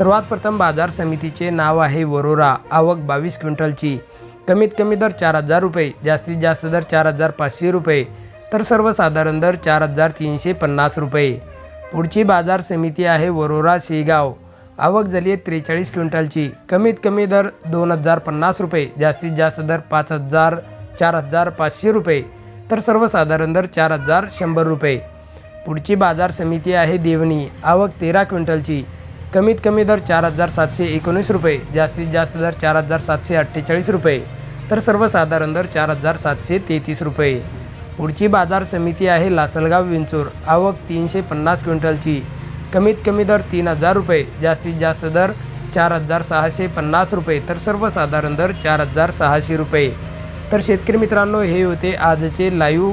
सर्वात प्रथम बाजार समितीचे नाव आहे वरोरा. आवक बावीस क्विंटलची. कमीत कमी दर चार हजार रुपये जास्तीत जास्त दर चार हजार पाचशे रुपये तर सर्वसाधारण दर चार हजार तीनशे पन्नास रुपये. पुढची बाजार समिती आहे वरोरा शेगाव. आवक झाली आहे त्रेचाळीस क्विंटलची. कमीत कमी दर दोन हजार पन्नास रुपये जास्तीत जास्त दर पाच हजार चार हजार पाचशे रुपये तर सर्वसाधारण दर चार हजार शंभर रुपये. पुढची बाजार समिती आहे देवणी. आवक तेरा क्विंटलची. कमीत कमी दर चार हजार सातशे एकोणीस रुपये जास्तीत जास्त दर चार हजार सातशे अठ्ठेचाळीस रुपये तर सर्वसाधारण दर चार हजार सातशे तेहतीस रुपये. पुढची बाजार समिती आहे लासलगाव विंचूर आवक तीनशे पन्नास क्विंटलची. कमीत कमी दर तीन हजार रुपये जास्तीत जास्त दर चार हजार सहाशे पन्नास रुपये तर सर्वसाधारण दर चार हजार सहाशे रुपये. तर शेतकरी मित्रांनो हे होते आजचे लाईव्ह